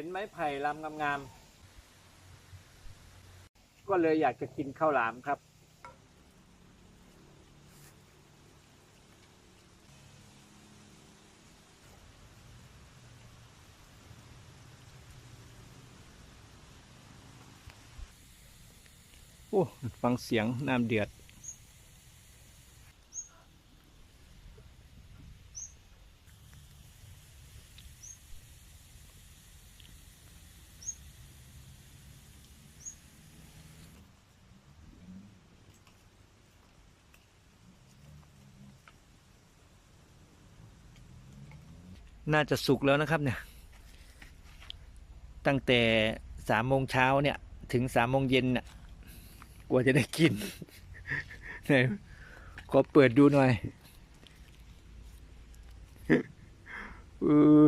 ห็นไม้ไผ่ลำงามๆ ก็เลยอยากจะกินข้าวหลามครับ โอ้ ฟังเสียงน้ำเดือด น่าจะสุกแล้วนะครับเนี่ย ตั้งแต่สามโมงเช้าเนี่ย ถึงสามโมงเย็นเนี่ยกว่าจะได้กินไหนขอเปิดดูหน่อย เออ